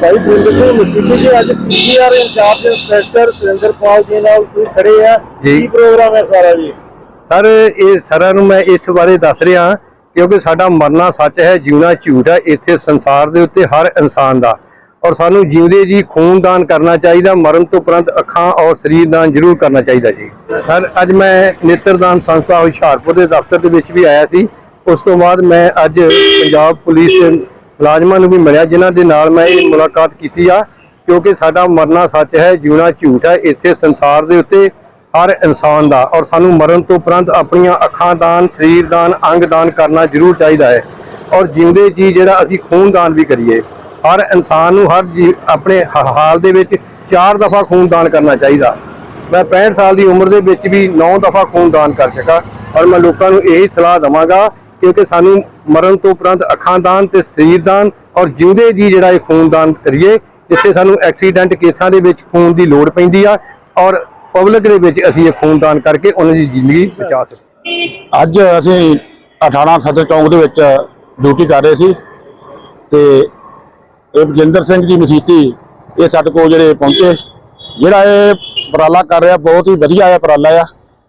ਭਾਈ ਬੁੰਦਰ ਸਿੰਘ ਮਸੀਹ ਜੀ ਅੱਜ PR incharge inspector Surinder Pal ji ਨਾਲ ਤੁਸੀਂ ਖੜੇ ਆ। ਕੀ ਪ੍ਰੋਗਰਾਮ ਹੈ ਸਾਰਾ ਜੀ? ਸਰ ਇਹ ਸਾਰਿਆਂ ਨੂੰ ਮੈਂ ਇਸ ਬਾਰੇ ਦੱਸ ਰਿਹਾ ਕਿਉਂਕਿ ਸਾਡਾ ਮਰਨਾ ਸੱਚ ਹੈ ਜਿਉਣਾ ਝੂਠ ਹੈ ਇੱਥੇ ਸੰਸਾਰ ਦੇ ਉੱਤੇ ਹਰ ਇਨਸਾਨ ਦਾ। ਔਰ ਸਾਨੂੰ ਜਿਉਂਦੇ ਜੀ ਖੂਨਦਾਨ ਕਰਨਾ ਚਾਹੀਦਾ ਮਰਨ ਤੋਂ ਉਪਰੰਤ ਅੱਖਾਂ ਔਰ ਸਰੀਰ ਦਾਨ ਜ਼ਰੂਰ ਕਰਨਾ ਚਾਹੀਦਾ ਜੀ। ਸਰ ਅੱਜ ਮੈਂ ਨੇਤਰਦਾਨ ਸੰਸਥਾ ਹੁਸ਼ਿਆਰਪੁਰ ਦੇ ਦਫ਼ਤਰ ਦੇ ਵਿੱਚ ਵੀ ਆਇਆ ਸੀ। ਉਸ ਤੋਂ ਬਾਅਦ ਮੈਂ ਅੱਜ ਪੰਜਾਬ ਪੁਲਿਸ ਮੁਲਾਜ਼ਮਾਂ ਨੂੰ ਵੀ ਮਿਲਿਆ, ਜਿਨ੍ਹਾਂ ਦੇ ਨਾਲ ਮੈਂ ਇਹ ਮੁਲਾਕਾਤ ਕੀਤੀ ਆ, ਕਿਉਂਕਿ ਸਾਡਾ ਮਰਨਾ ਸੱਚ ਹੈ, ਜਿਉਣਾ ਝੂਠ ਹੈ ਇਸੇ ਸੰਸਾਰ ਦੇ ਉੱਤੇ ਹਰ ਇਨਸਾਨ ਦਾ, ਔਰ ਸਾਨੂੰ ਮਰਨ ਤੋਂ ਉਪਰੰਤ ਆਪਣੀਆਂ ਅੱਖਾਂ ਦਾਨ, ਸਰੀਰ ਦਾਨ, ਅੰਗ ਦਾਨ ਕਰਨਾ ਜ਼ਰੂਰ ਚਾਹੀਦਾ ਹੈ। ਔਰ ਜਿਉਂਦੇ ਜੀ ਜਿਹੜਾ ਅਸੀਂ ਖੂਨ ਦਾਨ ਵੀ ਕਰੀਏ, ਹਰ ਇਨਸਾਨ ਨੂੰ ਹਰ ਜੀ ਆਪਣੇ ਹਾਲ ਦੇ ਵਿੱਚ ਚਾਰ ਦਫਾ ਖੂਨ ਦਾਨ ਕਰਨਾ ਚਾਹੀਦਾ। ਮੈਂ 65 ਸਾਲ ਦੀ ਉਮਰ ਦੇ ਵਿੱਚ ਵੀ 9 ਦਫਾ ਖੂਨ ਦਾਨ ਕਰ ਚੁੱਕਾ, ਔਰ ਮੈਂ ਲੋਕਾਂ ਨੂੰ ਇਹ ਸਲਾਹ ਦਵਾਂਗਾ ਕਿਉਂਕਿ ਸਾਨੂੰ ਮਰਨ ਤੋਂ ਉਪਰੰਤ ਅੱਖਾਂ ਦਾਨ ਤੇ ਸਰੀਰ ਦਾਨ ਔਰ ਜਿਉਂਦੇ ਜੀ ਜਿਹੜਾ ਇਹ ਖੂਨ ਦਾਨ ਕਰੀਏ, ਜਿੱਥੇ ਸਾਨੂੰ ਐਕਸੀਡੈਂਟ ਕੇਸਾਂ ਦੇ ਵਿੱਚ ਖੂਨ ਦੀ ਲੋੜ ਪੈਂਦੀ ਆ ਔਰ ਪਬਲਿਕ ਦੇ ਵਿੱਚ ਅਸੀਂ ਇਹ ਖੂਨ ਦਾਨ ਕਰਕੇ ਉਹਨਾਂ ਦੀ ਜ਼ਿੰਦਗੀ ਬਚਾ ਸਕੀਏ। ਅੱਜ ਅਸੀਂ 18 ਸਦਰ ਚੌਂਕ ਦੇ ਵਿੱਚ ਡਿਊਟੀ ਕਰ ਰਹੇ ਸੀ ਤੇ ਇਹ ਬਜਿੰਦਰ ਸਿੰਘ ਜੀ ਮਸੀਤੀ, ਇਹ ਸਾਡੇ ਕੋਲ ਜਿਹੜੇ ਪਹੁੰਚੇ, ਜਿਹੜਾ ਇਹ ਉਪਰਾਲਾ ਕਰ ਰਿਹਾ ਬਹੁਤ ਹੀ ਵਧੀਆ ਇਹ ਉਪਰਾਲਾ ਆ,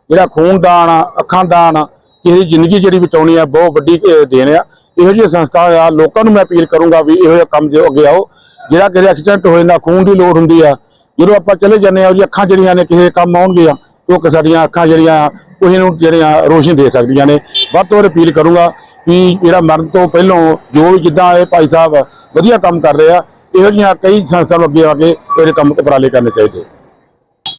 ਜਿਹੜਾ ਖੂਨਦਾਨ ਅੱਖਾਂ ਦਾਨ ਕਿਸੇ ਦੀ ਜ਼ਿੰਦਗੀ ਜਿਹੜੀ ਬਚਾਉਣੀ ਆ, ਬਹੁਤ ਵੱਡੀ ਦੇਣ ਆ। ਇਹੋ ਜਿਹੀ ਸੰਸਥਾ ਆ, ਲੋਕਾਂ ਨੂੰ ਮੈਂ ਅਪੀਲ ਕਰੂੰਗਾ ਵੀ ਇਹੋ ਜਿਹਾ ਕੰਮ ਜੋ ਅੱਗੇ ਆਓ। ਜਿਹੜਾ ਕਿਸੇ ਐਕਸੀਡੈਂਟ ਹੋਏ ਨਾ ਖੂਨ ਦੀ ਲੋੜ ਹੁੰਦੀ ਆ, ਜਦੋਂ ਆਪਾਂ ਚਲੇ ਜਾਂਦੇ ਆ ਉਹਦੀ ਅੱਖਾਂ ਜਿਹੜੀਆਂ ਨੇ, ਕਿਸੇ ਕੰਮ ਆਉਣਗੀਆਂ ਉਹ ਸਾਡੀਆਂ ਅੱਖਾਂ ਜਿਹੜੀਆਂ ਕਿਸੇ ਨੂੰ ਜਿਹੜੀਆਂ ਰੋਸ਼ਨੀ ਦੇ ਸਕਦੀਆਂ ਨੇ। ਵੱਧ ਤੋਂ ਵੱਧ ਅਪੀਲ ਕਰੂੰਗਾ ਵੀ ਜਿਹੜਾ ਮਰਨ ਤੋਂ ਪਹਿਲਾਂ ਜੋ ਵੀ ਜਿੱਦਾਂ ਇਹ ਭਾਈ ਸਾਹਿਬ ਵਧੀਆ ਕੰਮ ਕਰ ਰਹੇ ਆ, ਇਹੋ ਜਿਹੀਆਂ ਕਈ ਸੰਸਥਾ ਅੱਗੇ ਆ ਕੇ ਇਹਦੇ ਕੰਮ ਉਪਰਾਲੇ ਕਰਨੇ ਚਾਹੀਦੇ